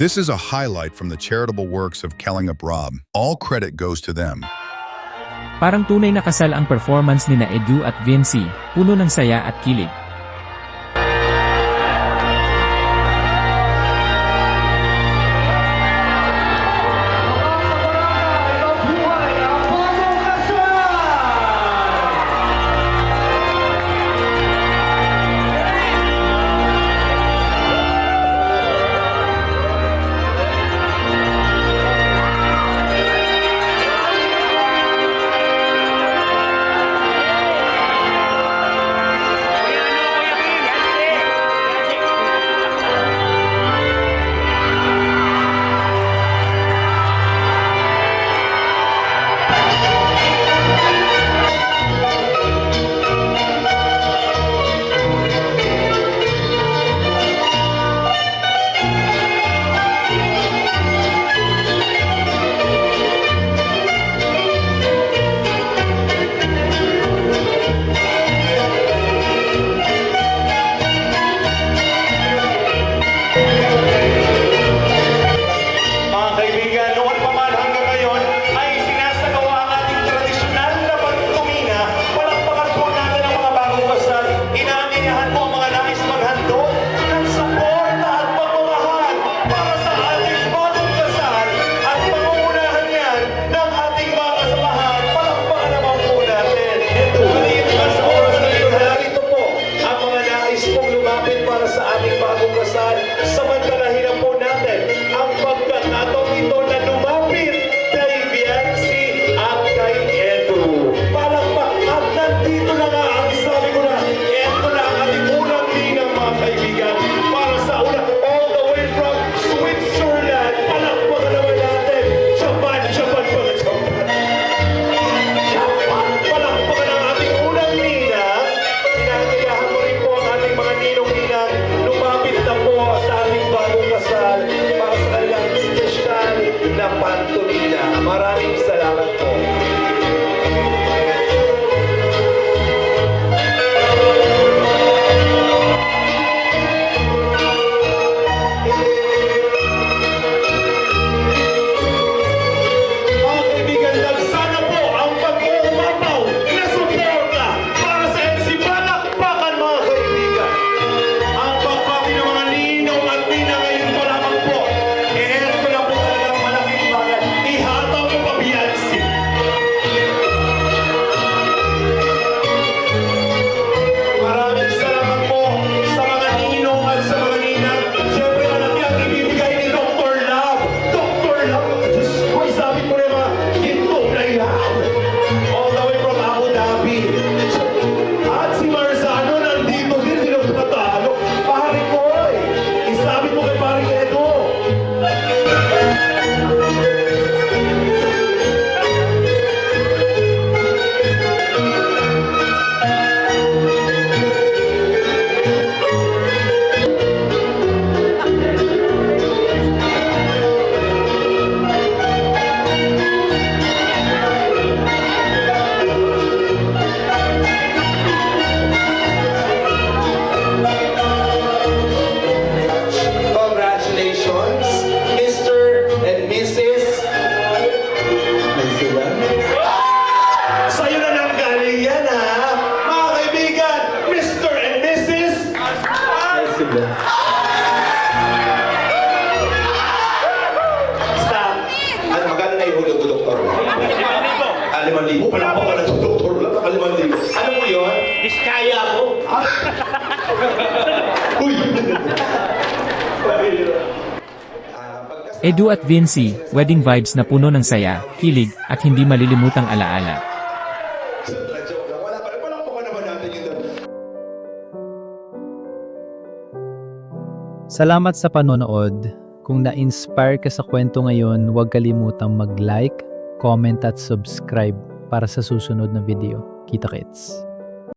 This is a highlight from the charitable works of Kellingup Rob. All credit goes to them. Parang tunay na kasal ang performance ni na Edu at Vinci, puno ng saya at kilig. maganda. Stop! Ano, magkano na ihulog ko, doktor? Ah, limang libo. Wala pa ka na doktor. Wala pa ka limang libo. Ano mo yun? Iskaya ako. Uy! Edu at Vinci, wedding vibes na puno ng saya, kilig, at hindi malilimutang alaala. -ala. Salamat sa panonood. Kung na-inspire ka sa kwento ngayon, huwag kalimutang mag-like, comment at subscribe para sa susunod na video. Kita kits!